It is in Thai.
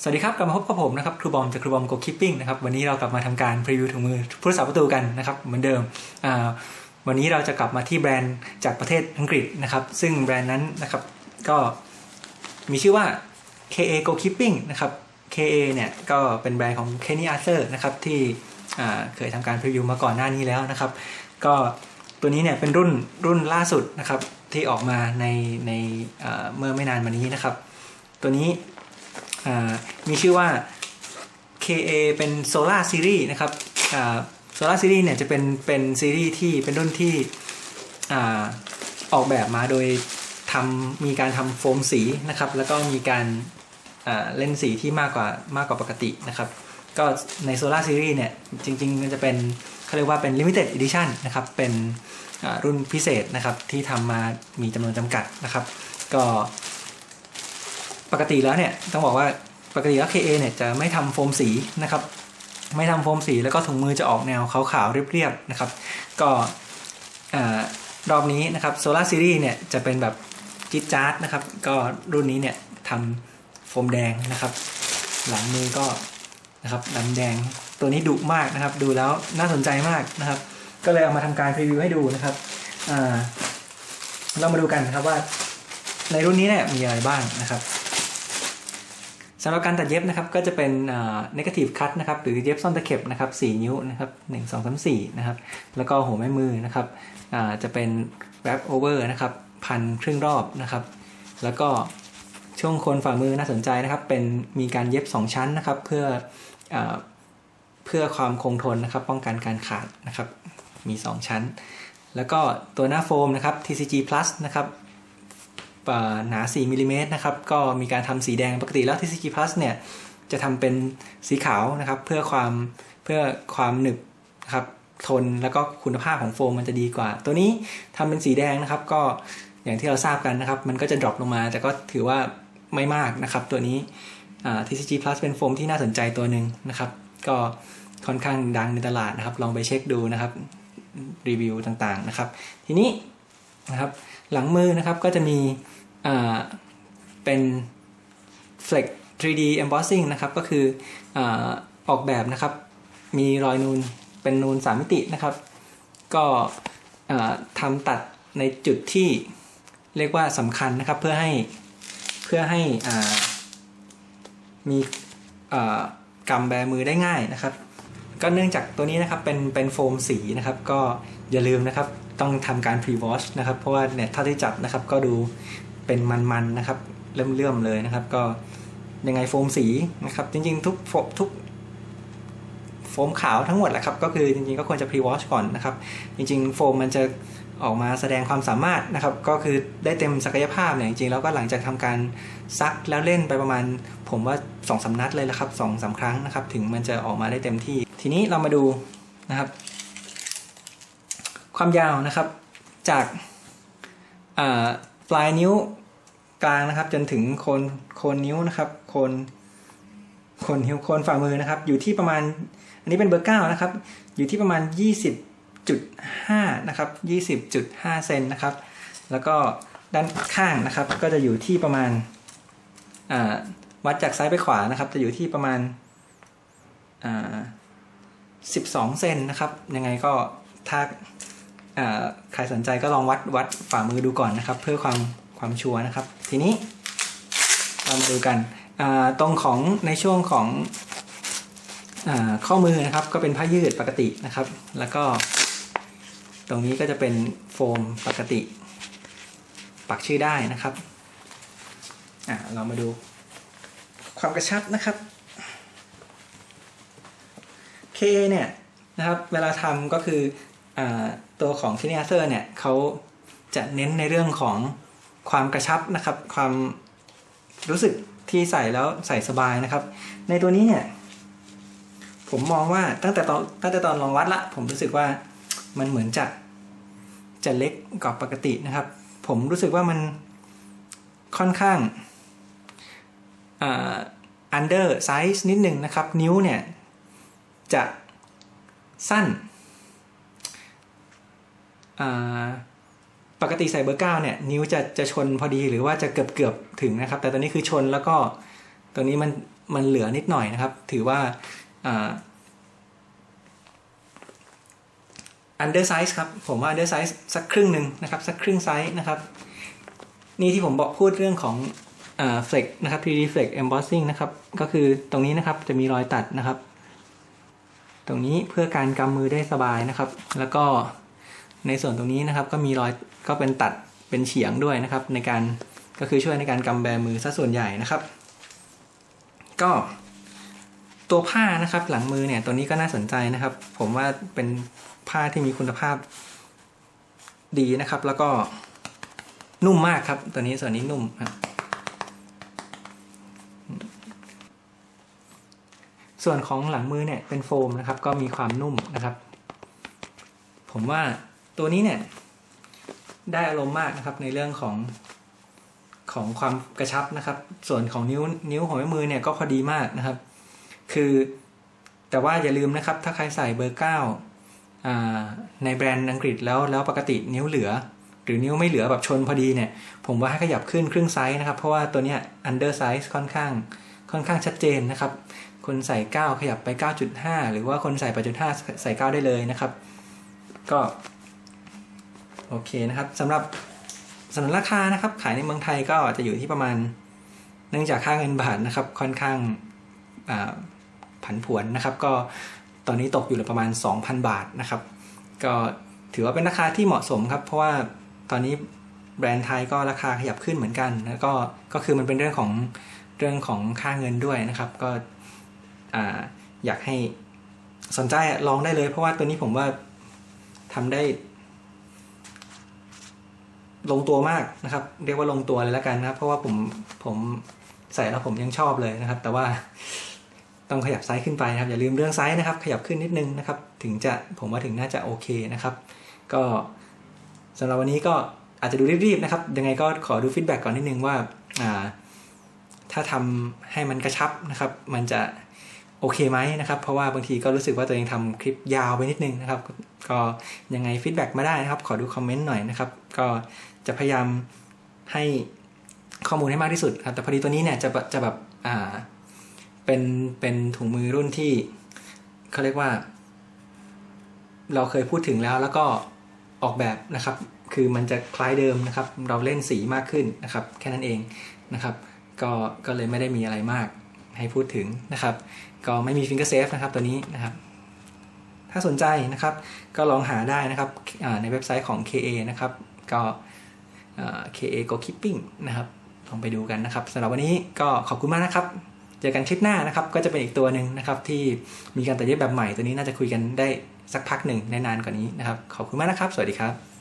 สวัสดีครับ กลับมาพบกับผมนะครับครูบอมจากครูบอมโกคิปปิ้งนะครับวันนี้เรากลับมาทำการพรีวิวถุงมือผู้รักษาประตูกันนะครับเหมือนเดิมวันนี้เราจะกลับมาที่แบรนด์จากประเทศอังกฤษนะครับ ซึ่งแบรนด์นั้นนะครับก็มีชื่อว่า KA Go Keeping นะครับ KA เนี่ยก็เป็นแบรนด์ของ Kenny Arthur นะครับที่เคยทำการพรีวิวมาก่อนหน้านี้แล้วนะครับ ก็ตัวนี้เนี่ยเป็นรุ่นรุ่นล่าสุดนะครับที่ออกมาในในเมื่อไม่นานมานี้นะครับ ตัวนี้ มีชื่อว่า KA เป็น Solar Series นะครับอ่า Solar Series เนี่ยจะเป็นเป็นซีรีส์ที่เป็นรุ่นที่อออกแบบมาโดยทำมีการทำโฟมสีนะครับ แล้วก็มีการเล่นสีที่มากกว่ามากกว่าปกตินะครับ ก็ใน Solar Series เนี่ยจริงๆมันจะเป็นเขาเรียกว่าเป็น Limited Edition นะครับ เป็นรุ่นพิเศษนะครับที่ทำมามีจำนวนจำกัดนะครับ ก็ ปกติแล้วเนี่ยต้องบอกว่าปกติแล้ว KA เนี่ยจะไม่ทำโฟมสีนะครับ ไม่ทำโฟมสีแล้วก็ถุงมือจะออกแนวขาวๆเรียบๆนะครับ ก็รอบนี้นะครับ Solar Series เนี่ยจะเป็นแบบจิ๊ดจ๊าดนะครับ ก็รุ่นนี้เนี่ยทำโฟมแดงนะครับ หลังมือก็นะครับดำแดงตัวนี้ดุมากนะครับ ดูแล้วน่าสนใจมากนะครับ ก็เลยเอามาทำการพรีวิวให้ดูนะครับเรามาดูกันนะครับว่าในรุ่นนี้เนี่ยมีอะไรบ้างนะครับ สำหรับการตัดเย็บนะครับก็จะเป็นอ่า negative cut นะครับหรือเย็บซ่อนตะเข็บนะครับ4นิ้วนะครับ1 2 3 4นะครับแล้วก็หัวแม่มือนะครับอ่าจะเป็น wrap over นะครับพันครึ่งรอบนะครับ แล้วก็ช่วงคนฝ่ามือน่าสนใจนะครับ เป็นมีการเย็บ 2 ชั้นนะครับ เพื่ออเพื่อความคงทนนะครับ ป้องกันการขาดนะครับ มี 2 ชั้น แล้วก็ตัวหน้าโฟมนะครับ TCG Plus นะครับ หนา 4มิลลิเมตรนะครับ ก็มีการทำสีแดงปกติแล้ว TCG Plus เนี่ย จะทำเป็นสีขาวนะครับ เพื่อความเพื่อความหนึบนะครับทนแล้วก็คุณภาพของโฟมมันจะดีกว่า ตัวนี้ทำเป็นสีแดงนะครับ ก็อย่างที่เราทราบกันนะครับ มันก็จะดรอปลงมา แต่ก็ถือว่าไม่มากนะครับ ตัวนี้ TCG Plus เป็นโฟมที่น่าสนใจตัวหนึ่งนะครับ ก็ค่อนข้างดังในตลาดนะครับ ลองไปเช็คดูนะครับรีวิวต่างๆนะครับ ทีนี้นะครับหลังมือนะครับก็จะมี เป็น Flex 3D Embossing นะครับ ก็คืออออกแบบนะครับ มีรอยนูนเป็นนูน3มิตินะครับ ก็ทำตัดในจุดที่เรียกว่าสำคัญนะครับ เพื่อให้เพื่อให้มีกำแบมือได้ง่ายนะครับ ก็เนื่องจากตัวนี้นะครับเป็นเป็นโฟมสีนะครับ ก็อย่าลืมนะครับ ต้องทำการ pre-wash นะครับ เพราะว่าเนี่ยเท่าที่จับนะครับก็ดู เป็นมันๆนะครับ เลื่อมๆเลยนะครับ ก็ยังไงโฟมสีนะครับ จริงๆ ทุกโฟทุกโฟมขาวทั้งหมดแหละครับก็คือจริงๆก็ควรจะ pre-wash ก่อนนะครับ จริงๆ โฟมมันจะออกมาแสดงความสามารถนะครับ ก็คือได้เต็มศักยภาพเนี่ยจริงๆแล้วก็หลังจากทำการซักแล้วเล่นไปประมาณ ผมว่า2อสนัดเลยละครับสองสาครั้งนะครับ ถึงมันจะออกมาได้เต็มที่ ทีนี้เรามาดูนะครับ ความยาวนะครับจากอ่า ปลายนิ้วกลางนะครับ จนถึงโคนโคนนิ้วนะครับ โคนโคนนิ้วโคนฝ่ามือนะครับ อยู่ที่ประมาณ อันนี้เป็นเบอร์เก้านะครับ อยู่ที่ประมาณ 20.5 นะครับ 20.5 เซนนะครับ แล้วก็ด้านข้างนะครับ ก็จะอยู่ที่ประมาณวัดจากซ้ายไปขวานะครับ จะอยู่ที่ประมาณอ่า12 เซนนะครับ ยังไงก็ถ้า ใครสนใจก็ลองวัดวัดฝ่ามือดูก่อนนะครับ เพื่อความความชัวร์นะครับ ทีนี้เรามาดูกันตรงของในช่วงของอข้อมือนะครับ ก็เป็นผ้ายืดปกตินะครับ แล้วก็ ตรงนี้ก็จะเป็นโฟมปกติ ปักชื่อได้นะครับเรามาดูความกระชับนะครับ K เนี่ยนะครับเวลาทำก็คือ ตัวของทินีเซอร์เนี่ยเขาจะเน้นในเรื่องของความกระชับนะครับ ความรู้สึกที่ใส่แล้วใส่สบายนะครับ ในตัวนี้เนี่ย ผมมองว่าตั้งแต่ตอนตั้งแต่ตอนลองวัดละ ผมรู้สึกว่ามันเหมือนจะจะเล็กกว่าปกตินะครับ ผมรู้สึกว่ามันค่อนข้างอ่า under size นิดหนึ่งนะครับ นิ้วเนี่ย จะสั้น ปกติใส่เบอร์เก้าเนี่ยนิ้วจะจะชนพอดีหรือว่าจะเกือบเกือบถึงนะครับ แต่ตอนนี้คือชนแล้วก็ตัวนี้มันมันเหลือนิดหน่อยนะครับ ถือว่าอ่า undersize ครับ ผมว่า undersize สักครึ่งหนึ่งนะครับ สักครึ่งไซส์นะครับ นี่ที่ผมบอกพูดเรื่องของอ่า flex นะครับ 3D flex embossing นะครับ ก็คือตรงนี้นะครับจะมีรอยตัดนะครับ ตรงนี้เพื่อการกำมือได้สบายนะครับ แล้วก็ ในส่วนตรงนี้นะครับก็มีรอยก็เป็นตัดเป็นเฉียงด้วยนะครับ ในการก็คือช่วยในการกำแบมือซะส่วนใหญ่นะครับ ก็ตัวผ้านะครับหลังมือเนี่ยตัวนี้ก็น่าสนใจนะครับ ผมว่าเป็นผ้าที่มีคุณภาพดีนะครับ แล้วก็นุ่มมากครับ ตัวนี้ส่วนนี้นุ่มครับส่วนของหลังมือเนี่ยเป็นโฟมนะครับ ก็มีความนุ่มนะครับ ผมว่า ตัวนี้เนี่ย ได้อารมณ์มากนะครับในเรื่องของของความกระชับนะครับ ส่วนของนิ้วนิ้วของแม่มือเนี่ยก็พอดีมากนะครับ คือแต่ว่าอย่าลืมนะครับ ถ้าใครใส่เบอร์เก้าในแบรนด์อังกฤษแล้วแล้วปกตินิ้วเหลือ หรือนิ้วไม่เหลือแบบชนพอดีเนี่ย ผมว่าให้ขยับขึ้นครึ่งไซส์นะครับ เพราะว่าตัวเนี้ย under size ค่อนข้างค่อนข้างชัดเจนนะครับ คนใส่ 9 ขยับไป 9.5 หรือว่าคนใส่8.5ใส่ 9 ได้เลยนะครับ ก็ โอเคนะครับสำหรับสำหรับราคานะครับ ขายในเมืองไทยก็จะอยู่ที่ประมาณ เนื่องจากค่าเงินบาทนะครับ ค่อนข้างผันผวนนะครับ ก็ตอนนี้ตกอยู่ประมาณ 2,000 บาทนะครับ ก็ถือว่าเป็นราคาที่เหมาะสมครับ เพราะว่าตอนนี้แบรนด์ไทยก็ราคาขยับขึ้นเหมือนกัน แล้วก็ก็คือมันเป็นเรื่องของเรื่องของค่าเงินด้วยนะครับ ก็อยากให้สนใจลองได้เลย เพราะว่าตัวนี้ผมว่าทำได้ ลงตัวมากนะครับ เรียกว่าลงตัวเลยแล้วกันนะครับเพราะว่าผมผมใส่แล้วผมยังชอบเลยนะครับ แต่ว่าต้องขยับไซส์ขึ้นไปนะครับ อย่าลืมเรื่องไซส์นะครับ ขยับขึ้นนิดนึงนะครับ ถึงจะผมว่าถึงน่าจะโอเคนะครับ ก็สำหรับวันนี้ก็อาจจะดูรีบๆนะครับ ยังไงก็ขอดูฟีดแบ็กก่อนนิดนึงว่าถ้าทำให้มันกระชับนะครับ มันจะ อเคไหมนะครับ เพราะว่าบางทีก็รู้สึกว่าตัวเองทำคลิปยาวไปนิดนึงนะครับ ก็ยังไงฟีดแบ็กมาได้นะครับ ขอดูคอมเมนต์หน่อยนะครับ ก็จะพยายามให้ข้อมูลให้มากที่สุดครับ แต่พอดีตัวนี้เนี่ยจะจะแบบอ่าเป็นเป็นถุงมือรุ่นที่เขาเรียกว่า เราเคยพูดถึงแล้วแล้วก็ออกแบบนะครับ คือมันจะคล้ายเดิมนะครับ เราเล่นสีมากขึ้นนะครับ แค่นั้นเองนะครับ ก็ก็เลยไม่ได้มีอะไรมาก ให้พูดถึงนะครับ ก็ไม่มีฟิงเกอร์เซฟนะครับตัวนี้นะครับ ถ้าสนใจนะครับ ก็ลองหาได้นะครับในเว็บไซต์ของ KA นะครับ ก็ KA Go Keeping นะครับลองไปดูกันนะครับสำหรับวันนี้ก็ขอบคุณมากนะครับ เจอกันคลิปหน้านะครับ ก็จะเป็นอีกตัวหนึ่งนะครับ ที่มีการตัดเย็บแบบใหม่ตัวนี้น่าจะคุยกันได้สักพักหนึ่งในนานกว่านี้นะครับ ขอบคุณมากนะครับ สวัสดีครับ